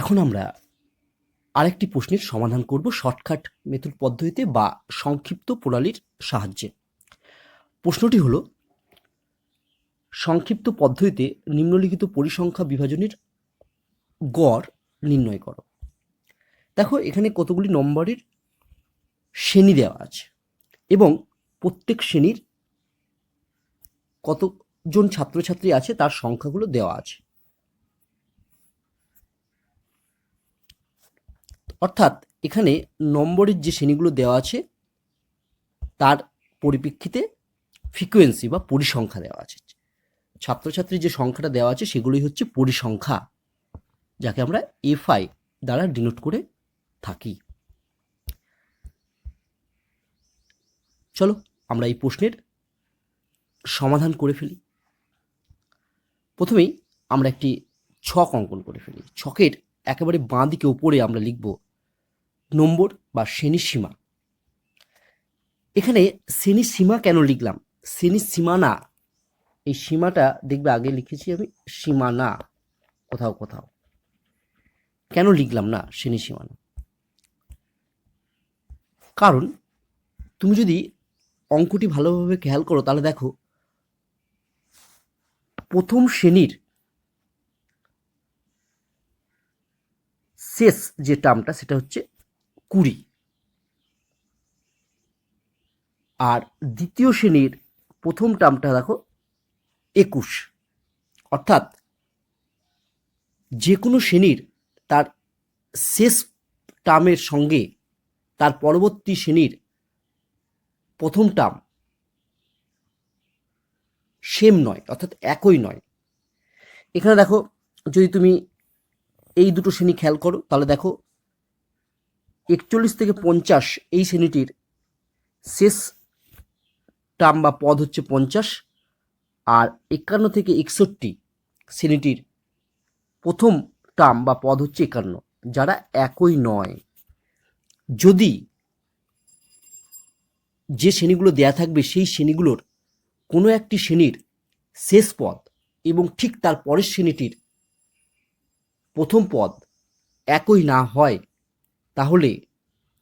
এখন আমরা আরেকটি প্রশ্নের সমাধান করব শর্টকাট মেথড পদ্ধতিতে বা সংক্ষিপ্ত প্রণালীর সাহায্যে। প্রশ্নটি হলো, সংক্ষিপ্ত পদ্ধতিতে নিম্নলিখিত পরিসংখ্যা বিভাজনের গড় নির্ণয় করো। দেখো, এখানে কতগুলি নম্বরের শ্রেণি দেওয়া আছে এবং প্রত্যেক শ্রেণির কতজন ছাত্রছাত্রী আছে তার সংখ্যাগুলো দেওয়া আছে। অর্থাৎ এখানে নম্বরের যে শ্রেণীগুলো দেওয়া আছে, তার পরিপ্রেক্ষিতে ফ্রিকোয়েন্সি বা পরিসংখ্যা দেওয়া আছে। ছাত্রছাত্রীর যে সংখ্যাটা দেওয়া আছে, সেগুলোই হচ্ছে পরিসংখ্যা, যাকে আমরা এফআই দ্বারা ডিনোট করে থাকি। চলো আমরা এই প্রশ্নের সমাধান করে ফেলি। প্রথমেই আমরা একটি ছক অঙ্কন করে ফেলি। ছকের একেবারে বাঁ দিকে উপরে আমরা লিখব নম্বর বা শ্রেণির সীমা। এখানে শ্রেণির সীমা কেন লিখলাম? শ্রেণির সীমা না এই সীমাটা দেখবে আগে লিখেছি আমি সীমা না কোথাও কোথাও। কেন লিখলাম না শ্রেণি সীমা না কারণ তুমি যদি অঙ্কটি ভালোভাবে খেয়াল করো, তাহলে দেখো প্রথম শ্রেণির শেষ যে টার্মটা সেটা হচ্ছে কুড়ি। আর দ্বিতীয় শ্রেণির প্রথম টার্মটা দেখো, একুশ। অর্থাৎ যে কোনো শ্রেণির তার শেষ টার্মের সঙ্গে তার পরবর্তী শ্রেণির প্রথম টার্ম সেম নয়, অর্থাৎ একই নয়। এখানে দেখো, যদি তুমি এই দুটো শ্রেণি খেয়াল করো, তাহলে দেখো একচল্লিশ থেকে পঞ্চাশ এই শ্রেণীটির শেষ টার্ম বা পদ হচ্ছে পঞ্চাশ আর একান্ন থেকে একষট্টি শ্রেণীটির প্রথম টার্ম বা পদ হচ্ছে একান্ন, যারা একই নয়। যদি যে শ্রেণীগুলো দেয়া থাকবে সেই শ্রেণীগুলোর কোনো একটি শ্রেণির শেষ পদ এবং ঠিক তার পরের শ্রেণীটির প্রথম পদ একই না হয় তাহলে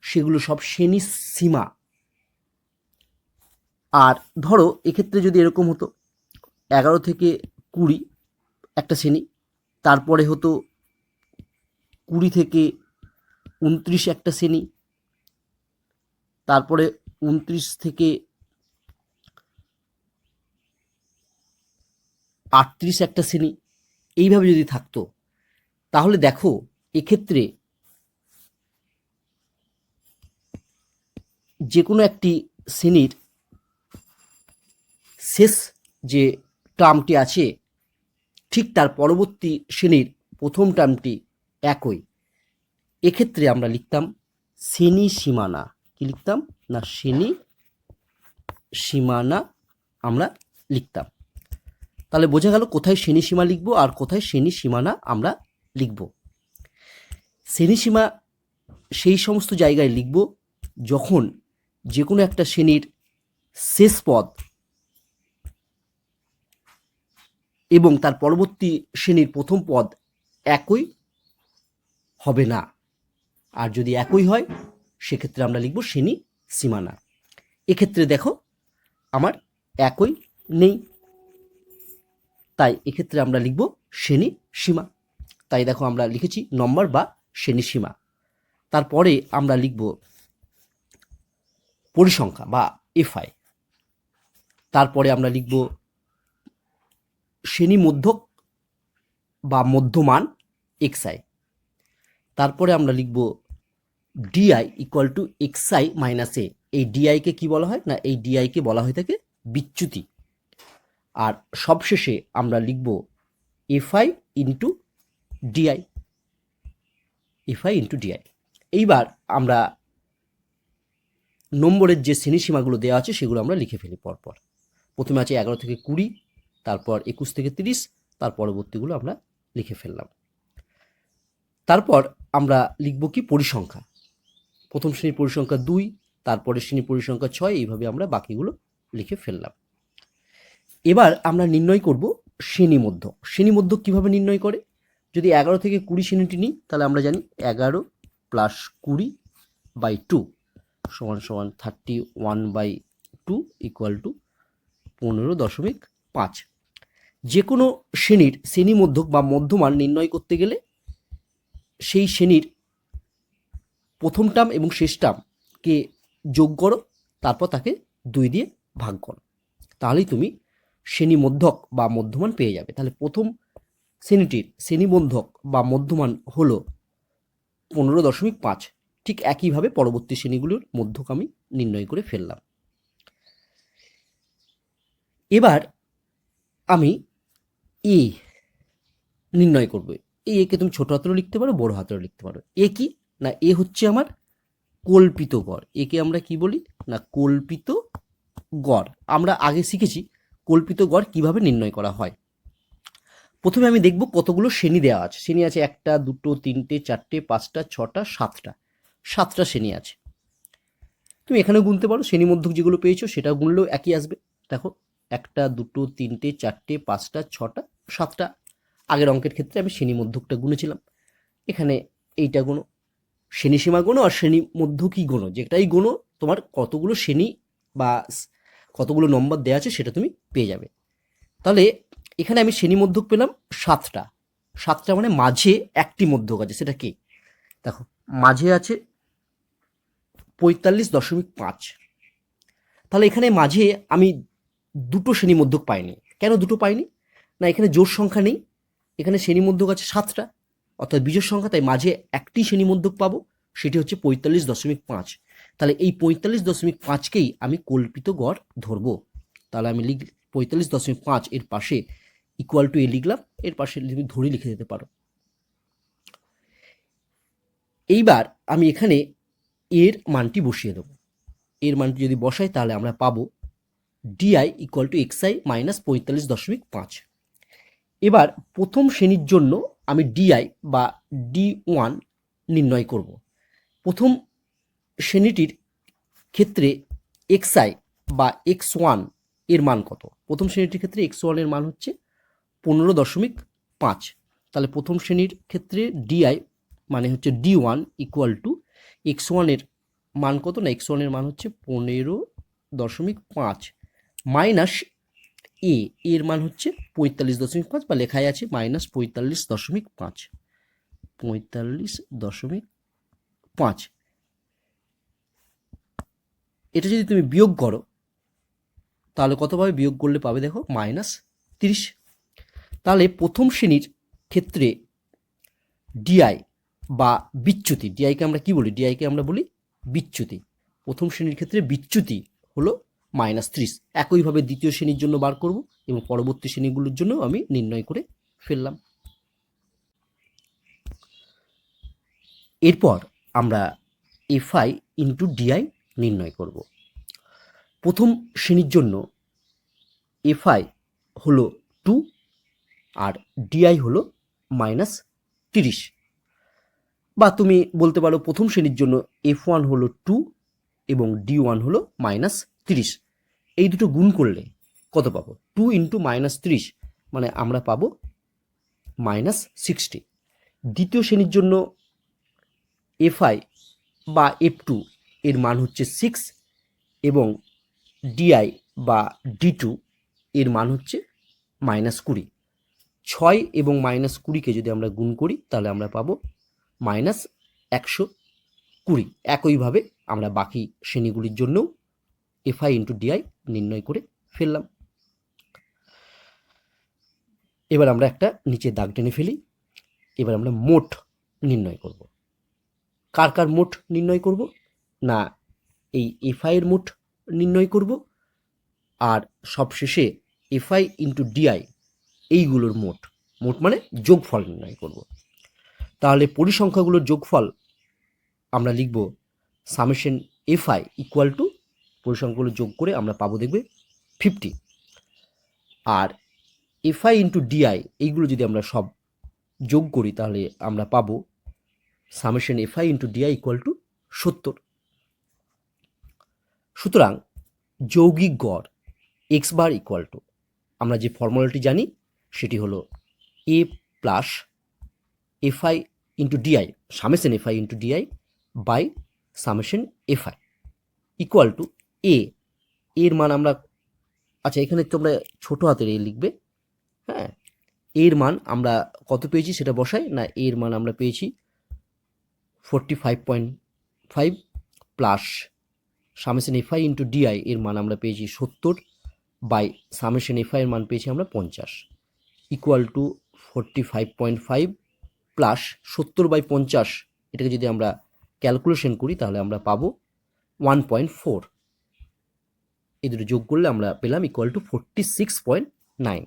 সেগুলো সব শ্রেণি সীমা। আর ধরো, এক্ষেত্রে যদি এরকম হতো, এগারো থেকে কুড়ি একটা শ্রেণি, তারপরে হতো কুড়ি থেকে উনত্রিশ একটা শ্রেণি, তারপরে উনত্রিশ থেকে আটত্রিশ একটা শ্রেণি, এইভাবে যদি থাকতো, তাহলে দেখো, এক্ষেত্রে যে কোনো একটি শ্রেণির শেষ যে টার্মটি আছে, ঠিক তার পরবর্তী শ্রেণির প্রথম টার্মটি একই। এক্ষেত্রে আমরা লিখতাম শ্রেণি সীমানা। কি লিখতাম? না, শ্রেণি সীমানা আমরা লিখতাম। তাহলে বোঝা গেল কোথায় শ্রেণি সীমা লিখব আর কোথায় শ্রেণি সীমানা আমরা লিখব। শ্রেণি সীমা সেই সমস্ত জায়গায় লিখব যখন যে কোনো একটা শ্রেণির শেষ পদ এবং তার পরবর্তী শ্রেণির প্রথম পদ একই হবে না। আর যদি একই হয়, সেক্ষেত্রে আমরা লিখব শ্রেণি সীমানা। এক্ষেত্রে দেখো, আমার একই নেই। তাই এক্ষেত্রে আমরা লিখব শ্রেণি সীমা। তাই দেখো, আমরা লিখেছি নম্বর বা শ্রেণি সীমা। তারপরে আমরা লিখব পরিসংখ্যা বা এফআই তারপরে আমরা লিখব শ্রেণি মধ্যক বা মধ্যমান এক্সআই তারপরে আমরা লিখব D I equal to X I minus A এই ডিআইকে কি বলা হয়? না, এই ডিআইকে বলা হয়ে থাকে বিচ্যুতি। আর সবশেষে আমরা লিখব F I into D I F I into D I এইবার আমরা নম্বরের যে শ্রেণীসীমাগুলো দেওয়া আছে, সেগুলো আমরা লিখে ফেলি পরপর। প্রথমে আছে এগারো থেকে কুড়ি, তারপর একুশ থেকে তিরিশ, তার পরবর্তীগুলো আমরা লিখে ফেললাম। তারপর আমরা লিখব কি? পরিসংখ্যা। প্রথম শ্রেণির পরিসংখ্যা দুই তারপরে শ্রেণির পরিসংখ্যা ছয়, এইভাবে আমরা বাকিগুলো লিখে ফেললাম। এবার আমরা নির্ণয় করব শ্রেণীমধ্য শ্রেণীমধ্য কীভাবে নির্ণয় করে? যদি এগারো থেকে কুড়ি শ্রেণীটি নিই, তাহলে আমরা জানি এগারো প্লাস কুড়ি বাই টু সমান সমান thirty one by two equal to পনেরো দশমিক পাঁচ। যে কোনো শ্রেণির শ্রেণি মধ্যক বা মধ্যমান নির্ণয় করতে গেলে সেই শ্রেণির প্রথম টার্ম এবং শেষ টার্মকে যোগ করো, তারপর তাকে দুই দিয়ে ভাগ করো। তাহলেই তুমি শ্রেণি মধ্যক বা মধ্যমান পেয়ে যাবে। তাহলে প্রথম শ্রেণীটির শ্রেণীবন্ধক বা মধ্যমান হলো পনেরো দশমিক পাঁচ। ঠিক একইভাবে পরবর্তী শ্রেণীগুলোর মধ্যক আমি নির্ণয় করে ফেললাম। এবার আমি এ নির্ণয় করব। এই একে তুমি ছোট হাতেরও লিখতে পারো, বড় হাতেরও লিখতে পারো। এ কি? না এ হচ্ছে আমার কল্পিত গড়। একে আমরা কি বলি? না, কল্পিত গড়। আমরা আগে শিখেছি কল্পিত গড় কীভাবে নির্ণয় করা হয়। প্রথমে আমি দেখব কতগুলো শ্রেণি দেওয়া আছে। শ্রেণি আছে একটা, দুটো, তিনটে, চারটে, পাঁচটা, ছটা, সাতটা। সাতটা শ্রেণি আছে। তুমি এখানেও গুনতে পারো, শ্রেণি মধ্যক যেগুলো পেয়েছ সেটা গুনলেও একই আসবে। দেখো, একটা, দুটো, তিনটে, চারটে, পাঁচটা, ছটা, সাতটা। আগের অঙ্কের ক্ষেত্রে আমি শ্রেণি মধ্যকটা গুনেছিলাম। এখানে এইটা গুনো। শ্রেণি সীমা গুনো আর শ্রেণি মধ্যকই গুনো। যেটাই গুনো, তোমার কতগুলো শ্রেণি বা কতগুলো নম্বর দেওয়া আছে সেটা তুমি পেয়ে যাবে। তাহলে এখানে আমি শ্রেণি মধ্যক পেলাম সাতটা। সাতটা মানে মাঝে একটি মধ্যক আছে, সেটা কি? দেখো, মাঝে আছে পঁয়তাল্লিশ দশমিক পাঁচ। তাহলে এখানে মাঝে আমি দুটো শ্রেণি মধ্যক পাইনি। কেন দুটো পাইনি? না, এখানে জোর সংখ্যা নেই। এখানে শ্রেণি মধ্যক আছে সাতটা, অর্থাৎ বিজোড় সংখ্যা, তাই মাঝে একটি শ্রেণি মধ্যক পাবো, সেটি হচ্ছে পঁয়তাল্লিশ দশমিক পাঁচ। তাহলে এই পঁয়তাল্লিশ দশমিক পাঁচকেই আমি কল্পিত গড় ধরবো। তাহলে আমি লিখ পঁয়তাল্লিশ দশমিক পাঁচ এর পাশে ইকুয়াল টু এ লিখলাম, এর পাশে তুমি ধরে লিখে দিতে পারো। এইবার আমি এখানে এর মানটি বসিয়ে দেবো। এর মানটি যদি বসাই, তাহলে আমরা পাবো D I equal to X I minus পঁয়তাল্লিশ দশমিক পাঁচ। এবার প্রথম শ্রেণির জন্য আমি ডিআই বা ডি ওয়ান নির্ণয় করব। প্রথম শ্রেণীটির ক্ষেত্রে এক্সআই বা এক্স ওয়ানের মান কত? প্রথম শ্রেণীটির ক্ষেত্রে এক্স ওয়ানের মান হচ্ছে পনেরো দশমিক পাঁচ। তাহলে প্রথম শ্রেণির ক্ষেত্রে ডিআই মানে হচ্ছে D one equal to X ওয়ানের মান কত না? এক্স ওয়ানের মান হচ্ছে পনেরো দশমিক পাঁচ মাইনাস এ এর মান হচ্ছে পঁয়তাল্লিশ দশমিক পাঁচ বা লেখায় আছে মাইনাস পঁয়তাল্লিশ দশমিক পাঁচ। পঁয়তাল্লিশ দশমিক পাঁচ। এটা যদি তুমি বিয়োগ করো, তাহলে কতভাবে বিয়োগ করলে পাবে দেখো, মাইনাস তিরিশ। তাহলে প্রথম শ্রেণির ক্ষেত্রে ডিআই বা বিচ্যুতি ডিআইকে আমরা কি বলি? ডিআইকে আমরা বলি বিচ্যুতি। প্রথম শ্রেণির ক্ষেত্রে বিচ্যুতি হলো মাইনাস ত্রিশ। একইভাবে দ্বিতীয় শ্রেণির জন্য বার করব এবং পরবর্তী শ্রেণীগুলোর জন্য আমি নির্ণয় করে ফেললাম। এরপর আমরা এফ এফআই ইন্টু ডিআই নির্ণয় করব। প্রথম শ্রেণির জন্য এফআই হলো টু আর ডিআই হলো মাইনাস তিরিশ। বা তুমি বলতে পারো প্রথম শ্রেণির জন্য এফ ওয়ান হলো টু এবং ডি ওয়ান হলো মাইনাস তিরিশ। এই দুটো গুণ করলে কত পাবো? টু ইন্টু মাইনাস তিরিশ মানে আমরা পাবো মাইনাস সিক্সটি দ্বিতীয় শ্রেণির জন্য এফ আই বা এফ টু এর মান হচ্ছে সিক্স এবং ডিআই বা ডি টু এর মান হচ্ছে মাইনাস কুড়ি। ছয় এবং মাইনাস কুড়িকে যদি আমরা গুণ করি তাহলে আমরা পাবো মাইনাস একশো কুড়ি। একইভাবে আমরা বাকি শ্রেণীগুলির জন্যও এফআই ইন্টু ডিআই নির্ণয় করে ফেললাম। এবার আমরা একটা নিচে দাগ টেনে ফেলি। এবার আমরা মোট নির্ণয় করব। কার কার মোট নির্ণয় করব? না, এই এফআই এর মোট নির্ণয় করব। আর সবশেষে এফআই ইন্টু ডিআই, এইগুলোর মোট। মোট মানে যোগফল নির্ণয় করব। তাহলে পরিসংখ্যাগুলোর যোগফল আমরা লিখব summation F I equal to পরিসংখ্যাগুলো যোগ করে আমরা পাবো দেখবে fifty R F I into D I এইগুলো যদি আমরা সব যোগ করি তাহলে আমরা পাবো summation F I into D I equal to সত্তর। সুতরাং যৌগিক গড় এক্স বার ইকুয়াল টু আমরা যে ফর্মুলাটি জানি সেটি হলো A plus F I into D I summation F I into D I by summation F I equal to A এর মান আমরা আচ্ছা এখানে তোমরা ছোট হাতের এ লিখবে হ্যাঁ? এর মান আমরা কত পেয়েছি সেটা বসাই, না এর মান আমরা পেয়েছি forty five point five plus summation F I into D I এর মান আমরা পেয়েছি সত্তর বাই সামেশন এফআই এর মান পেয়েছি আমরা পঞ্চাশ equal to forty five point five plus সত্তর বাই পঞ্চাশ, এটাকে যদি আমরা ক্যালকুলেশন করি, তাহলে আমরা পাবো ওয়ান পয়েন্ট ফোর এই দুটো যোগ করলে আমরা পেলাম equal to forty six point nine